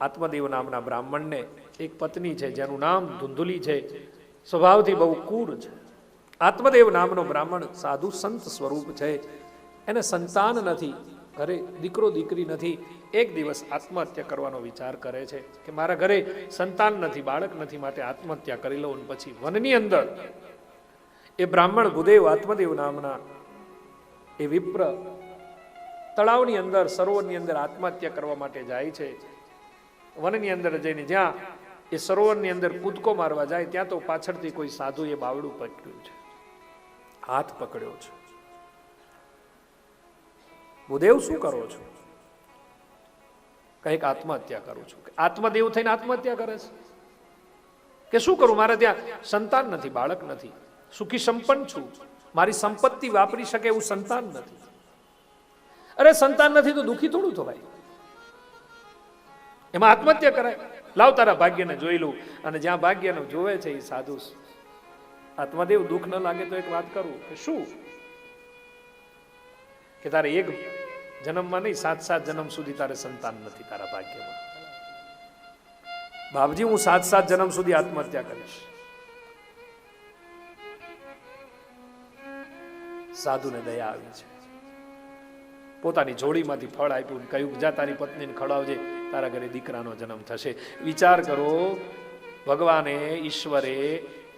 આત્મદેવ નામના બ્રાહ્મણને એક પત્ની છે, જેનું નામ ધુંધુલી છે. સ્વભાવથી બહુ કુર છે. આત્મદેવ નામનો બ્રાહ્મણ સાધુ સંત સ્વરૂપ છે. એને સંતાન નથી, ઘરે દીકરો દીકરી નથી, એક દિવસ આત્મહત્યા કરવાનો વિચાર કરે છે કે મારા ઘરે સંતાન નથી, બાળક નથી માટે આત્મહત્યા કરી લઉં પછી વનની અંદર એ બ્રાહ્મણ ભૂદેવ આત્મદેવ નામના એ વિપ્ર તળાવની અંદર, સરોવરની અંદર આત્મહત્યા કરવા માટે જાય છે. વનની અંદર જઈને જ્યાં એ સરોવરની અંદર કૂદકો મારવા જાય, ત્યાં તો પાછળથી કોઈ સાધુએ બાવડું પકડ્યું છે. હાથ પકડ્યો છે. ભૂદેવ શું કરો છો? કંઈક આત્મહત્યા કરું છું. આત્મદેવ થઈને આત્મહત્યા કરે છે? કે શું કરું? મારે ત્યાં સંતાન નથી, બાળક નથી. સુખી સંપન્ન છું. મારી સંપત્તિ વાપરી શકે એવું સંતાન નથી. અરે સંતાન નથી તો દુઃખી થોડું થવાય? એમાં આત્મહત્યા કરાય. લાવ તારા ભાગ્યને જોઈ લઉં. અને જ્યાં ભાગ્યને જોવે છે એ સાધુ આત્માદેવ દુઃખ ન લાગે તો એક વાત કરું કે શું? કે તારે એક જન્મમાં નહીં, સાત સાત જન્મ સુધી તારે સંતાન નથી તારા ભાગ્યમાં. બાપજી, હું સાત સાત જન્મ સુધી આત્મહત્યા કરીશ. સાધુને દયા આવી છે. પોતાની જોડીમાંથી ફળ આપ્યું કહ્યું જા તારી પત્નીને ખવડાવજે. તારા ઘરે દીકરાનો જન્મ થશે. વિચાર કરો, ભગવાને ઈશ્વરે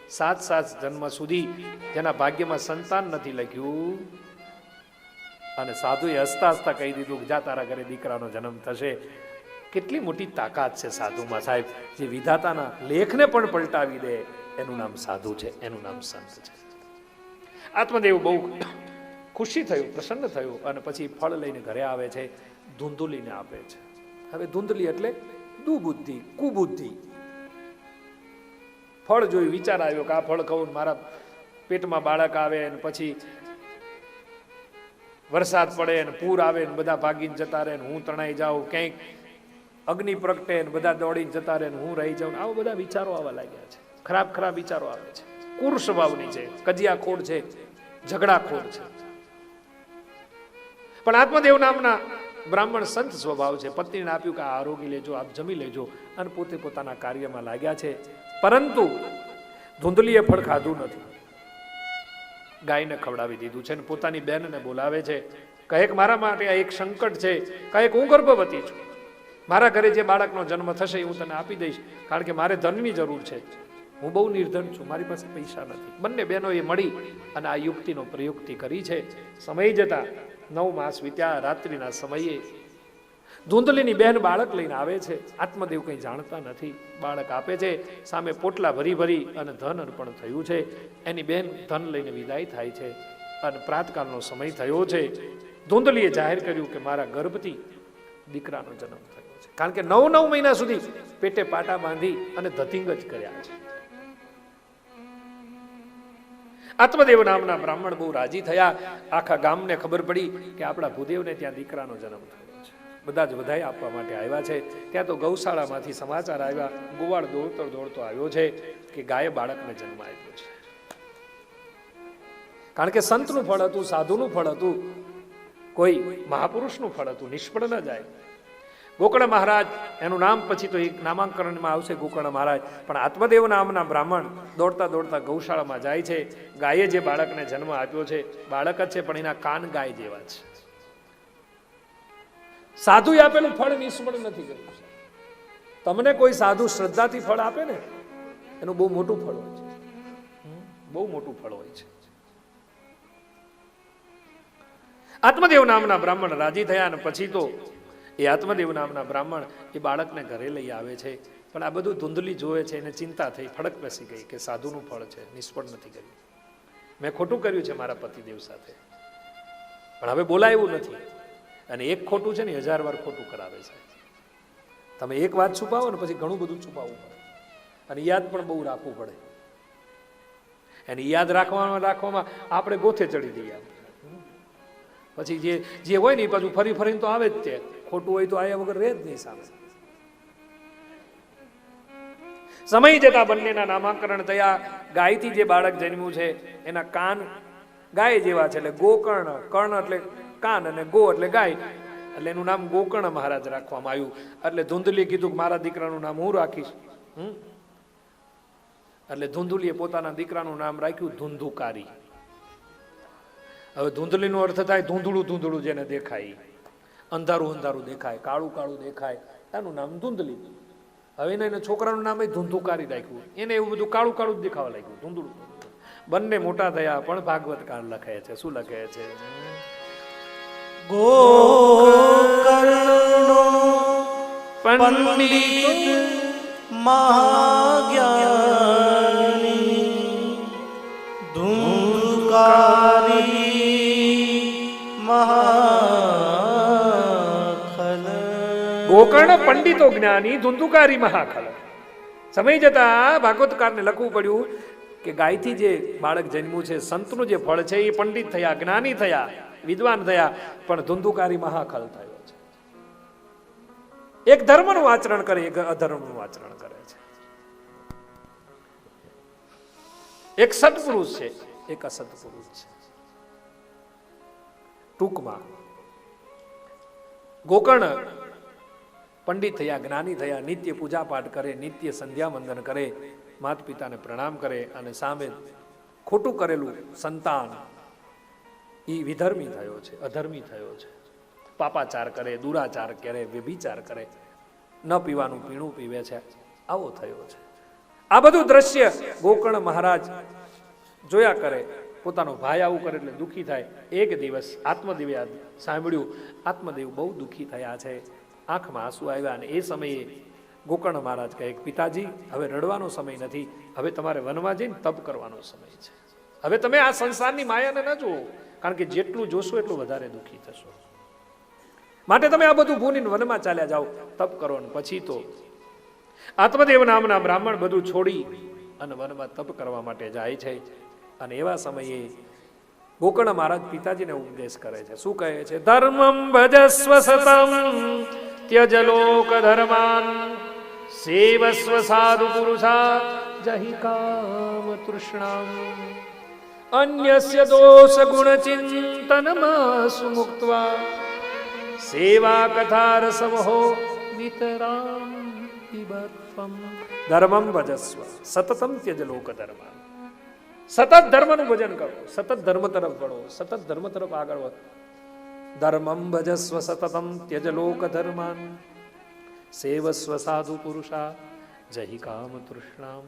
સાત સાત જન્મ સુધી જેના ભાગ્યમાં સંતાન નથી લખ્યું, અને સાધુએ હસતા હસતા કહી દીધું જા તારા ઘરે દીકરાનો જન્મ થશે. કેટલી મોટી તાકાત છે સાધુમાં સાહેબ, જે વિધાતાના લેખને પણ પલટાવી દે. એનું નામ સાધુ છે, એનું નામ સંત છે. આત્મદેવ બહુ ખુશી થયું, પ્રસન્ન થયું અને પછી ફળ લઈને ઘરે આવે છે, ધૂંધુલીને આપે છે. હવે ધૂંધલી એટલે દુબુદ્ધિ, કુબુદ્ધિ. ફળ જોયું વિચાર આવ્યો કે આ ફળ ખાવું મારા પેટમાં બાળક આવે ને પછી વરસાદ પડે ને પૂર આવે ને બધા ભાગીને જતા રહે ને હું તણાઈ જાઉં ક્યાંક અગ્નિ પ્રગટે ને બધા દોડીને જતા રહે ને હું રહી જાઉં આવા બધા વિચારો આવવા લાગ્યા છે. ખરાબ ખરાબ વિચારો આવે છે. કુર સ્વભાવની છે કજિયાખોર છે, ઝઘડાખોર છે. પણ આત્મદેવ નામના બ્રાહ્મણ સંત સ્વભાવ છે. પત્નીને આપ્યું કે આ આરોગી લેજો, આપ જમી લેજો અને પોતે પોતાના કાર્યમાં લાગ્યા છે. પરંતુ ધૂંધલીએ ફળ ખાધું નથી. ગાયને ખવડાવી દીધું છે અને પોતાની બહેનને બોલાવે છે. કહેક, મારા માટે આ એક સંકટ છે. કહેક, હું ગર્ભવતી છું. મારા ઘરે જે બાળકનો જન્મ થશે એ હું તને આપી દઈશ. કારણ કે મારે ધનની જરૂર છે. હું બહુ નિર્ધન છું. મારી પાસે પૈસા નથી. બંને બહેનોએ મળી અને આ યુક્તિનો પ્રયુક્તિ કરી છે. સમય જતા નવ માસ વીત્યા, રાત્રિના સમયે ધૂંધલીની બહેન બાળક લઈને આવે છે. આત્મદેવ કંઈ જાણતા નથી. બાળક આપે છે, સામે પોટલા ભરી ભરી અને ધન અર્પણ થયું છે. એની બહેન ધન લઈને વિદાય થાય છે. અને પ્રાતકાળનો સમય થયો છે. ધૂંધલીએ જાહેર કર્યું કે મારા ગર્ભથી દીકરાનો જન્મ થયો છે. કારણ કે નવ નવ મહિના સુધી પેટે પાટા બાંધી અને ધતિંગ જ કર્યા છે. આત્મદેવ નામના બ્રાહ્મણ બહુ રાજી થયા. આખા ગામને ખબર પડી કે આપણા ભૂદેવને ત્યાં દીકરાનો જન્મ થયો બધા જ વધાઈ આપવા માટે આવ્યા છે. ત્યાં તો ગૌશાળામાંથી સમાચાર આવ્યા. ગોવાળ દોડતો દોડતો આવ્યો છે કે ગાયે બાળકને જન્મ આપ્યો છે. કારણ કે સંતનું ફળ હતું, સાધુનું ફળ હતું. કોઈ મહાપુરુષનું ફળ હતું. નિષ્ફળ ન જાય. ગોકર્ણ મહારાજ, એનું નામ પછી તો એક નામાંકરણમાં આવશે ગોકર્ણ મહારાજ. પણ આત્મદેવ નામના બ્રાહ્મણ દોડતા દોડતા ગૌશાળામાં જાય છે. ગાયે જે બાળકને જન્મ આપ્યો છે, બાળક જ છે, પણ એના કાન ગાય જેવા છે. સાધુએ આપેલું ફળ નિષ્ફળ નથી કર્યું તમને કોઈ સાધુ શ્રદ્ધાથી ફળ આપે ને, એનું બહુ મોટું ફળ હોય છે. બહુ મોટું ફળ હોય છે. આત્મદેવ નામના બ્રાહ્મણ રાજી થયા અને પછી તો એ આત્મદેવ નામના બ્રાહ્મણ એ બાળકને ઘરે લઈ આવે છે. પણ આ બધું ધૂંધલી જોવે છે એને ચિંતા થઈ ફડક બેસી ગઈ કે સાધુનું ફળ છે, નિષ્ફળ નથી કર્યું મેં ખોટું કર્યું છે મારા પતિદેવ સાથે. પણ હવે બોલાયું નથી. અને એક ખોટું છે ને હજાર વાર ખોટું કરાવે છે. તમે એક વાત છુપાવો ને પછી ઘણું બધું છુપાવવું પડે. અને યાદ પણ બહુ રાખવું પડે. એને યાદ રાખવામાં રાખવામાં આપણે ગોથે ચડી જઈએ. પછી જે જે હોય ને એ પાછું ફરી ફરીને તો આવે જ તે. ખોટું હોય તો આયા વગર રહે જ નહીં સામે. સમય જતા બંનેના નામાંકરણ થયા. ગાયથી જે બાળક જન્મ્યું છે, એના કાન ગાય જેવા છે એટલે ગોકર્ણ, કર્ણ એટલે કાન અને ગો એટલે ગાય. એટલે એનું નામ ગોકર્ણ મહારાજ રાખવામાં આવ્યું. એટલે ધૂંધલી કીધું કે મારા દીકરાનું નામ હું રાખીશ? હમ? એટલે ધૂંધલીએ પોતાના દીકરાનું નામ રાખ્યું ધૂંધુકારી. હવે ધૂંધલીનો અર્થ થાય ધૂંધળું ધૂંધળું જેને દેખાય. અંધારું અંધારું દેખાય કાળું કાળું દેખાય. એનું નામ ધૂંધલી. હવે એને એના છોકરાનું નામ ધૂંધુકારી રાખ્યું. એને એવું બધું કાળું કાળું જ દેખાવા લાગ્યું ધૂંધળું. બંને મોટા થયા પણ ભાગવત કાળ લખે છે. શું લખે છે? પંડિત પંડિત મહાજ્ઞાની ગોકર્ણ પંડિતો જ્ઞાની ધુંધુકારી મહાખલ. સમય જતા ભાગવતકારને લખવું પડ્યું કે ગાયથી જે બાળક જન્મ્યું છે, સંતનું જે ફળ છે, એ પંડિત થયા, જ્ઞાની થયા, વિદ્વાન થયા, પણ ધુંધુકારી મહાખલ થયો છે. એક ધર્મનું આચરણ કરે, એક અધર્મનું આચરણ કરે છે. એક સત્પુરુષ છે, એક અસત્પુરુષ છે. ટૂંકમાં ગોકર્ણ પંડિત થયા, જ્ઞાની થયા, નિત્ય પૂજા પાઠ કરે, નિત્ય સંધ્યા વંદન કરે માતા પિતાને પ્રણામ કરે અને સામે ખોટું કરેલું સંતાન એ વિધર્મી થયો છે, અધર્મી થયો છે. પાપાચાર કરે, દુરાચાર કરે, વ્યભિચાર કરે, ન પીવાનું પીણું પીવે છે, આવો થયો છે. આ બધું દ્રશ્ય ગોકર્ણ મહારાજ જોયા કરે, પોતાનો ભાઈ આવું કરે એટલે દુઃખી થાય. એક દિવસ આત્મદેવે સાંભળ્યું, આત્મદેવ બહુ દુઃખી થયા છે. આંખમાં આંસુ આવ્યા અને એ સમયે ગોકર્ણ મહારાજ કહે, પિતાજી, હવે રડવાનો સમય નથી. હવે તમારે વનમાં જઈને તપ કરવાનો સમય છે. હવે તમે આ સંસારની માયાને ન જુઓ, કારણ કે જેટલું જોશો એટલું વધારે દુઃખી થશો. માટે તમે આ બધું ભૂલીને વનમાં ચાલ્યા જાઓ, તપ કરો ને પછી તો આત્મદેવ નામના બ્રાહ્મણ બધું છોડી અને વનમાં તપ કરવા માટે જાય છે. અને એવા સમયે ગોકર્ણ મહારાજ પિતાજીને ઉપદેશ કરે છે. શું કહે છે? ધર્મમ ભજસ્વ સતમ ત્યજ લોક ધર્માન સેવસ્વ સાધુ પુરુષા જહિ કામ તૃષ્ણા અન્યસ્ય દોષ ગુણ ચિંતનમાસુ મુક્ત્વા સેવા કથા રસમહો નિતરામ પિબત્વમ ધર્મમ ભજસ્વ સતતમ ત્યજ લોક ધર્માન સતત ધર્મનું ભજન કરો સતત ધર્મ તરફ વળો સતત ધર્મ તરફ આગળ વધો ધર્મમ ભજસ્વ સતતમ ત્યજ લોક ધર્માન સેવસ્વ સાધુ પુરુષા જહી કામ તૃષ્ણામ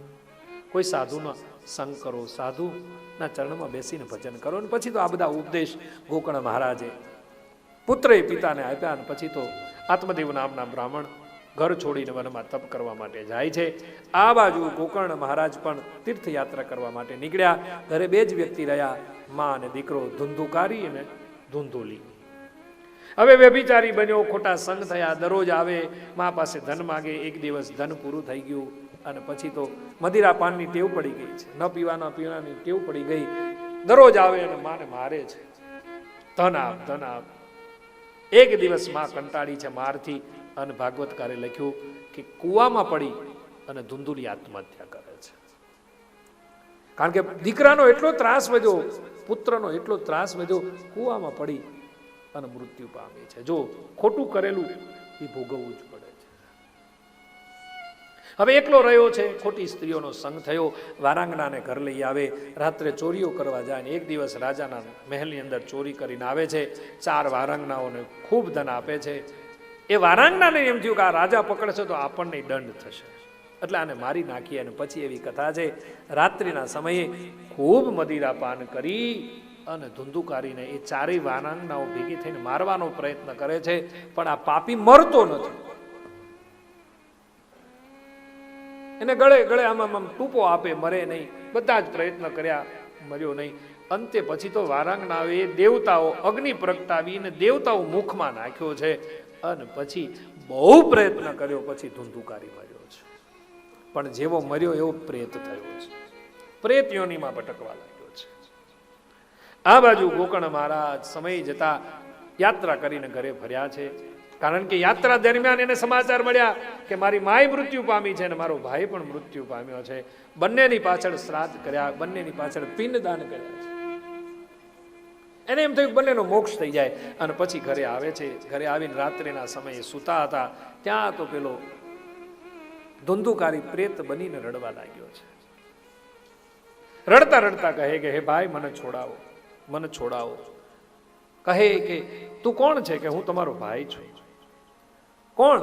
કોઈ સાધુનો સંગ કરો સાધુના ચરણમાં બેસીને ભજન કરો અને પછી તો આ બધા ઉપદેશ ગોકર્ણ મહારાજે પુત્રે પિતાને આપ્યા અને પછી તો આત્મદેવ નામના બ્રાહ્મણ ઘર છોડીને વનમાં તપ કરવા માટે જાય છે. આ બાજુ ગોકર્ણ મહારાજ પણ તીર્થયાત્રા કરવા માટે નીકળ્યા. ઘરે બે જ વ્યક્તિ રહ્યા, મા અને દીકરો ધુંધુકારી અને ધુંધુલી. હવે વ્યભિચારી બન્યો, ખોટા સંગ થયા, દરરોજ આવે, મા પાસે ધન માગે, એક દિવસ ધન પૂરું થઈ ગયું અને પછી તો મદિરા પાનની ટેવ પડી ગઈ છે. ન પીવાના પીવાની ટેવ પડી ગઈ. દરરોજ આવે અને માને મારે છે. ધન આપ ધન આપ. એક દિવસમાં કંટાળી છે મારથી અને ભાગવતકારે લખ્યું કે કૂવામાં પડી અને ધુંધુલી આત્મહત્યા કરે છે. કારણ કે દીકરાનો એટલો ત્રાસ વધ્યો, પુત્રનો એટલો ત્રાસ વધ્યો, કૂવામાં પડી અને મૃત્યુ પામે છે. જો ખોટું કરેલું એ ભોગવવું જ પડે છે. હવે એકલો રહ્યો છે, ખોટી સ્ત્રીઓનો સંગ થયો, વારાંગણાને ઘર લઈ આવે, રાત્રે ચોરીઓ કરવા જાય ને એક દિવસ રાજાના મહેલની અંદર ચોરી કરીને આવે છે, ચાર વારાંગણાઓને ખૂબ ધન આપે છે. એ વારાંગણાને એમ થયું કે આ રાજા પકડશે તો આપણને દંડ થશે. એટલે આને મારી નાખી અને પછી એવી કથા છે, રાત્રિના સમયે ખૂબ મદિરા પાન કરી અને ધુંધુકારીને એ ચારેય વાનાંગનાઓ ભેગી થઈને મારવાનો પ્રયત્ન કરે છે, પણ આ પાપી મરતો નથી. એને ગળે ગળે આમ આમ ટૂંપો આપે, મરે નહીં. બધા જ પ્રયત્ન કર્યા, મર્યો નહીં. અંતે પછી તો વારાંગનાવે દેવતાઓ અગ્નિ પ્રગટાવીને દેવતાઓ મુખમાં નાખ્યો છે અને પછી બહુ પ્રયત્ન કર્યો, પછી ધુંધુકારી મર્યો છે. પણ જેવો મર્યો એવો પ્રેત થયો છે. પ્રેત યોનીમાં ભટકવા લાગ્યો. આ બાજુ ગોકર્ણ મહારાજ સમય જતા યાત્રા કરીને ઘરે ફર્યા છે. કારણ કે યાત્રા દરમિયાન એને સમાચાર મળ્યા કે મારી માય મૃત્યુ પામી છે અને મારો ભાઈ પણ મૃત્યુ પામ્યો છે. બંનેની પાછળ શ્રાદ્ધ કર્યા, બંનેની પાછળ પિંડદાન કર્યા છે. એને એમ થયું બંનેનો મોક્ષ થઈ જાય અને પછી ઘરે આવે છે. ઘરે આવીને રાત્રિના સમયે સૂતા હતા. ત્યાં તો પેલો ધુંધુકારી પ્રેત બનીને રડવા લાગ્યો છે. રડતા રડતા કહે કે, હે ભાઈ, મને છોડાવો. મને છોડાવો. કહે કે, તું કોણ છે કે હું તમારો ભાઈ છું? કોણ?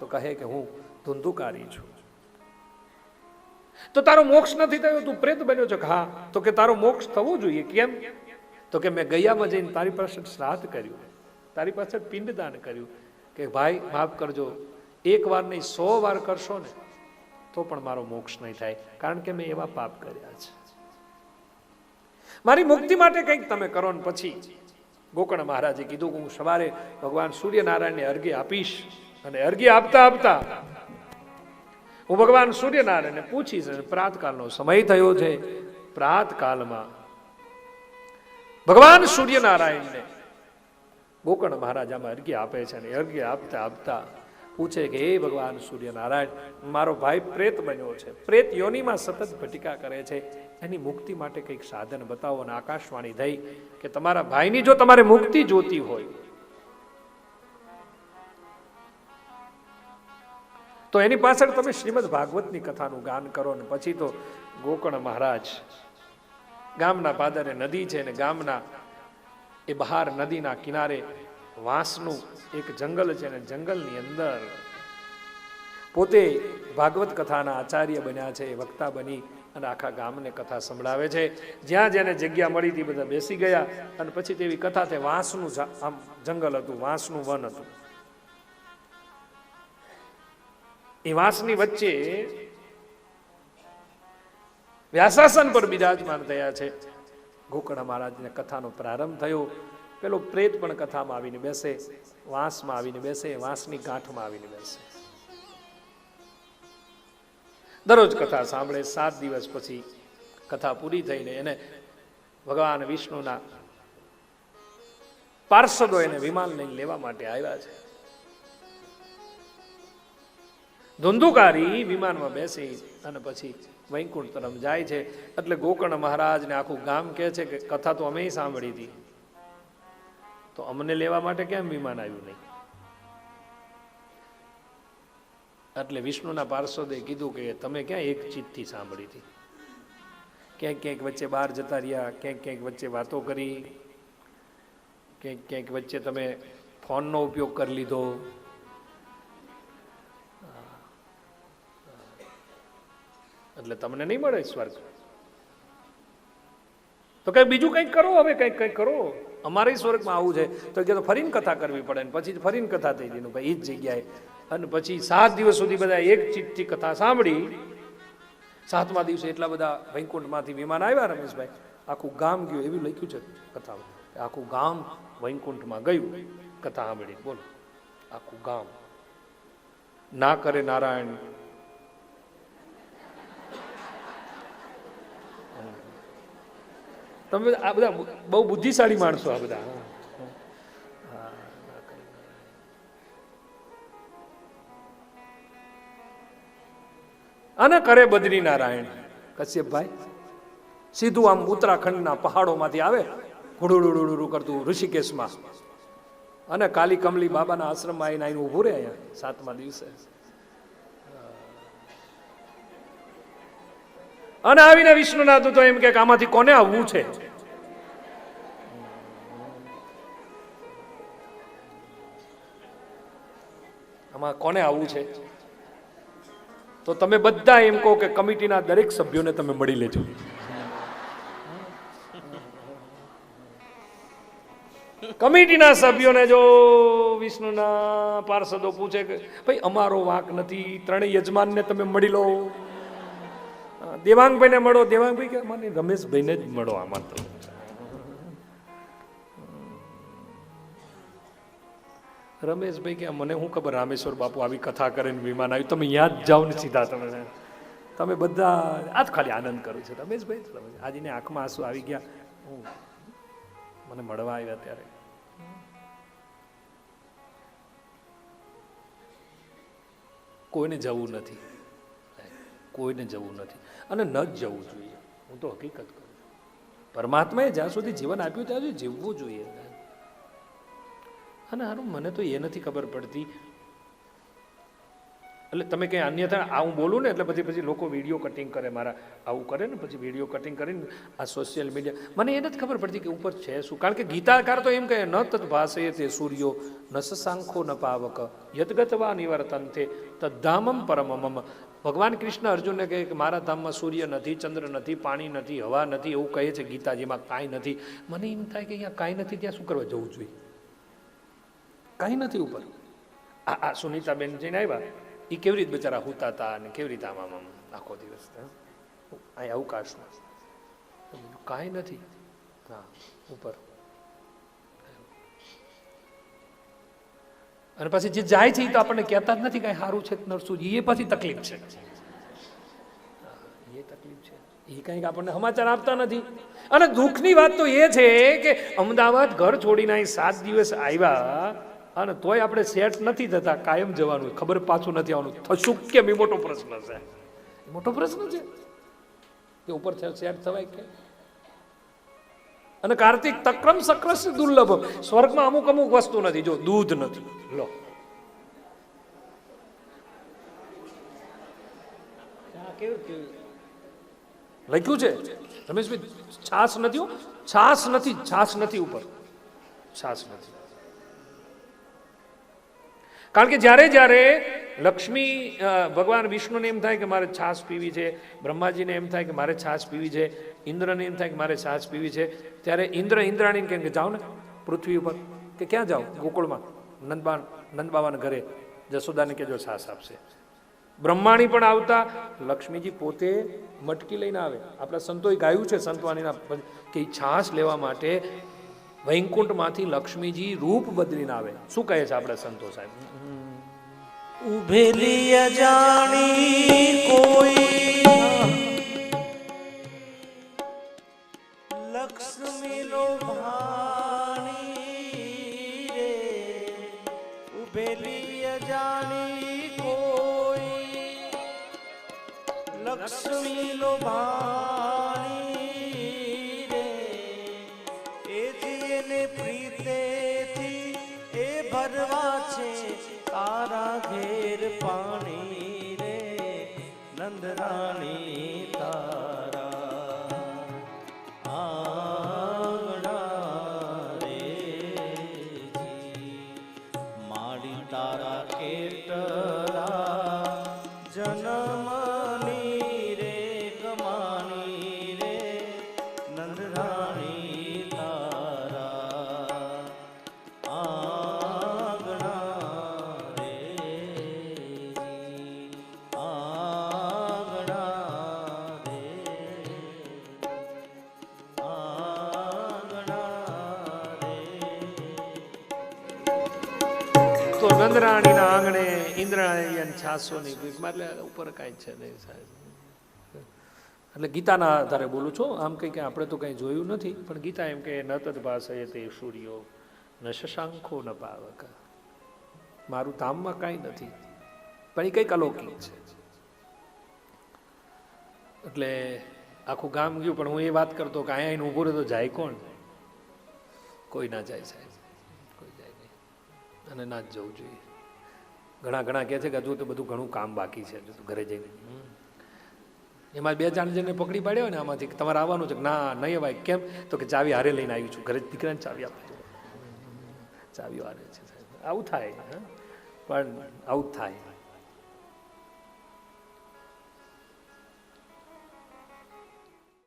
તો કહે કે, હું ધુંધુકારી છું. તો તારો મોક્ષ નથી થયો? તું પ્રેત બન્યો છે? હા. તો કે તારો મોક્ષ થવો જોઈએ. કેમ? તો કે મેં ગયામાં જઈને તારી પાસે શ્રાદ્ધ કર્યું. તારી પાસે પિંડદાન કર્યું. કે ભાઈ, માફ કરજો. એક વાર નહીં, સો વાર કરશો ને, તો પણ મારો મોક્ષ નહીં થાય. કારણ કે મેં એવા પાપ કર્યા છે. મારી મુક્તિ માટે કંઈક તમે કરો ને પછી. ગોકર્ણ મહારાજે કીધું કે હું સવારે ભગવાન સૂર્યનારાયણને અર્ઘ્ય આપીશ અને અર્ઘ્ય આપતા આપતા હું ભગવાન સૂર્યનારાયણને પૂછીશ અને પ્રાતકાળનો સમય થયો છે. પ્રાતકાળમાં ભગવાન સૂર્યનારાયણને ગોકર્ણ મહારાજામાં અર્ઘ્ય આપે છે અને અર્ઘ્ય આપતા આપતા પૂછે કે, હે ભગવાન, સૂર્યનારાયણ, મારો ભાઈ પ્રેત બન્યો છે. પ્રેત યોનિમાં સતત ભટિકા કરે છે. એની મુક્તિ માટે કંઈક સાધન બતાવો. અને આકાશવાણી થઈ કે, તમારા ભાઈની જો તમારે મુક્તિ જોતી હોય, તો એની પાછળ તમે શ્રીમદ ભાગવતની કથાનું ગાન કરો ને પછી તો ગોકર્ણ મહારાજ ગામના પાદરે નદી છે ને ગામના એ બહાર નદીના કિનારે વાંસનું એક જંગલ છે અને જંગલની અંદર પોતે ભાગવત કથાના આચાર્ય બન્યા છે વક્તા બની અને આખા ગામને કથા સંભળાવે છે. જ્યાં જેને જગ્યા મળી હતી બધા બેસી ગયા અને પછી તેવી કથા તે વાંસનું આમ જંગલ હતું, વાંસનું વન હતું. એ વાંસની વચ્ચે વ્યાસાસન પર બિરાજમાન થયા છે. ગોકર્ણ મહારાજને કથાનો પ્રારંભ થયો. પેલો પ્રેત પણ કથામાં આવીને બેસે, વાંસમાં આવીને બેસે, વાંસની ગાંઠમાં આવીને બેસે. દરરોજ કથા સાંભળે, સાત દિવસ પછી કથા પૂરી થઈને એને ભગવાન વિષ્ણુના પાર્ષદો એને વિમાન લઈને લેવા માટે આવ્યા છે. ધુંધુકારી વિમાનમાં બેસી અને પછી વૈકુંઠ તરફ જાય છે. એટલે ગોકર્ણ મહારાજને આખું ગામ કહે છે કે કથા તો અમે સાંભળી હતી. તો અમને લેવા માટે કેમ વિમાન આવ્યું નહીં? એટલે વિષ્ણુના પાર્ષદે કીધું કે તમે ક્યાં એક ચીજથી સાંભળી હતી? ક્યાંક ક્યાંક વચ્ચે બહાર જતા રહ્યા, ક્યાંક ક્યાંક વચ્ચે વાતો કરી, ક્યાંક ક્યાંક વચ્ચે તમે ફોનનો ઉપયોગ કરી લીધો. એટલે તમને નહીં મળે સ્વર્ગ? તો કંઈ બીજું કંઈક કરો, હવે કંઈક કંઈક કરો. અમારે સ્વર્ગમાં આવું છે. તો કે ફરીને કથા કરવી પડે ને પછી ફરીને કથા થઈ ગઈ ભાઈ એ જ જગ્યાએ. અને પછી સાત દિવસ સુધી બધા એક ચીજથી કથા સાંભળી. સાતમા દિવસે એટલા બધા વૈકુંઠમાંથી વિમાન આવ્યા, રમેશભાઈ. આખું ગામ ગયું, એવું લખ્યું છે કથા આખું ગામ વૈકુંઠમાં ગયું, કથા સાંભળી બોલો. આખું ગામ. ના કરે નારાયણ તમે આ બધા બહુ બુદ્ધિશાળી માણસો આ બધા. અને કરે બદ્રી નારાયણ કશ્યપભાઈ, સીધું આમ ઉત્તરાખંડના પહાડોમાંથી આવે હુડુડુડુડુ કરતું ઋષિકેશમાં. અને કાલી કમલી બાબાના આશ્રમમાં આવીને આવીને ઊભું રહે અહીંયા સાતમા દિવસે. અને આવીને વિષ્ણુના દૂતો એમ કે આમાંથી કોને આવવું છે? આમાં કોને આવવું છે? તો તમે બધા એમ કહો કે કમિટીના દરેક સભ્યોને તમે મળી લેજો. કમિટીના સભ્યોને જો વિષ્ણુના પાર્ષદો પૂછે કે, ભાઈ, અમારો વાંક નથી, ત્રણેય યજમાનને તમે મળી લો. દેવાંગભાઈને મળો. દેવાંગભાઈ કે મને રમેશભાઈને જ મળો આમાં તો રમેશભાઈ કે મને શું ખબર રામેશ્વર બાપુ આવી કથા કરે ને વિમાન આવ્યું? તમે યાદ જાઓ ને સીધા તમે. તમે બધા આજ ખાલી આનંદ કરું છો. રમેશભાઈ આજને આંખમાં આંસુ આવી ગયા. હું મને મળવા આવ્યા ત્યારે. કોઈને જવું નથી. કોઈને જવું નથી. અને ન જ જવું જોઈએ. હું તો હકીકત કરું છું. પરમાત્માએ જ્યાં સુધી જીવન આપ્યું ત્યાં સુધી જીવવું જોઈએ. અને સારું મને તો એ નથી ખબર પડતી. એટલે તમે કંઈ અન્યથા આવું બોલું ને, એટલે પછી પછી લોકો વીડિયો કટિંગ કરે, મારા આવું કરે ને, પછી વીડિયો કટિંગ કરીને આ સોશિયલ મીડિયા મને એ નથી ખબર પડતી કે ઉપર છે શું. કારણ કે ગીતાકાર તો એમ કહે, ન તત ભાષે તે સૂર્યો, ન સાંખો ન પાવક યદગતવા નિવર્તનતે તદ્ધામમ પરમમમ. ભગવાન કૃષ્ણ અર્જુનને કહે કે મારા ધામમાં સૂર્ય નથી, ચંદ્ર નથી, પાણી નથી, હવા નથી એવું કહે છે ગીતાજીમાં કાંઈ નથી. મને એમ થાય કે અહીંયા કાંઈ નથી, ત્યાં શું કરવા જવું જોઈએ? કાંઈ નથી ઉપર. આ આ સુનિતાબેન જઈને આવ્યા. એ કેવી રીતે બિચારા હુતા હતા અને કેવી રીતે આમ આમ આખો દિવસ અહીંયા અહીં અવકાશમાં. કાંઈ નથી. હા, ઉપર. અને પછી જે જાય છે એ તો આપણને કહેતા જ નથી કાંઈ સારું છે નરસું એ પછી તકલીફ છે. એ તકલીફ છે. એ કંઈક આપણને સમાચાર આપતા નથી. અને દુઃખની વાત તો એ છે કે અમદાવાદ ઘર છોડીને અહીં સાત દિવસ આવ્યા અને તોય આપણે સેટ નથી થતા કાયમ જવાનું. ખબર પાછું નથી આવવાનું. થશું કેમ? એ મોટો પ્રશ્ન છે. મોટો પ્રશ્ન છે? કે ઉપર સેટ થવાય કે? અને કાર્તિક તક્રમ સક્રસ દુર્લભ. સ્વર્ગમાં અમુક અમુક વસ્તુ નથી. જો દૂધ નથી. લો. લખ્યું છે? રમેશભાઈ છાસ નથી છાસ નથી છાસ નથી ઉપર. છાસ નથી. કારણ કે જ્યારે જ્યારે લક્ષ્મી ભગવાન વિષ્ણુને એમ થાય કે મારે છાસ પીવી છે, બ્રહ્માજીને એમ થાય કે મારે છાસ પીવી છે, ઇન્દ્રને એમ થાય કે મારે છાસ પીવી છે, ત્યારે ઇન્દ્ર ઇન્દ્રાણીને કેમ કે જાઓ ને પૃથ્વી ઉપર, કે ક્યાં જાઓ? ગોકુળમાં નંદબા નંદબાવાના ઘરે, જસોદાને કહેજો છાસ આપશે. બ્રહ્માણી પણ આવતા, લક્ષ્મીજી પોતે મટકી લઈને આવે. આપણા સંતોએ ગાયું છે, સંતવાણીના કે છાશ લેવા માટે વૈકુંઠમાંથી લક્ષ્મીજી રૂપ બદલીને આવે શું કહે છે આપણા સંતો સાહેબ? ઉભેલી અજાણી કોઈ લક્ષ્મી લો ભાણી રે. ઉભેલી અજાણી કોઈ લક્ષ્મી લો ભાણી તો નંદરાણીના આંગણે ઇન્દ્રાણી અને છાસોની ભીખમાં એટલે ઉપર કાંઈ છે નહીં સાહેબ. એટલે ગીતાના આધારે બોલું છું. આમ કંઈ કે આપણે તો કંઈ જોયું નથી, પણ ગીતા એમ કે ન તદ ભાષે તે સૂર્યો, ન શશાંખો ન પાવક. મારું ધામમાં કાંઈ નથી, પણ એ કંઈક અલૌકિક છે. એટલે આખું ગામ ગયું, પણ હું એ વાત કરતો કે અહીંયા આવીને ઊભું રહે તો જાય કોણ? કોઈ ના જાય સાહેબ. કોઈ જાય નહીં. અને ના જ જવું જોઈએ. ઘણા ઘણા કહે છે કે હજુ તો બધું ઘણું કામ બાકી છે, હજુ ઘરે જઈને. એમાં બે ચાર જેને પકડી પાડ્યો ને આમાંથી તમારે આવવાનું છે ના, નહીં અવાય, કેમ? તો કે ચાવી હારે લઈને આવી છું, ઘરે દીકરાને ચાવી આપજો ચાવીઓ હારે છે આવું થાય? પણ આવું થાય.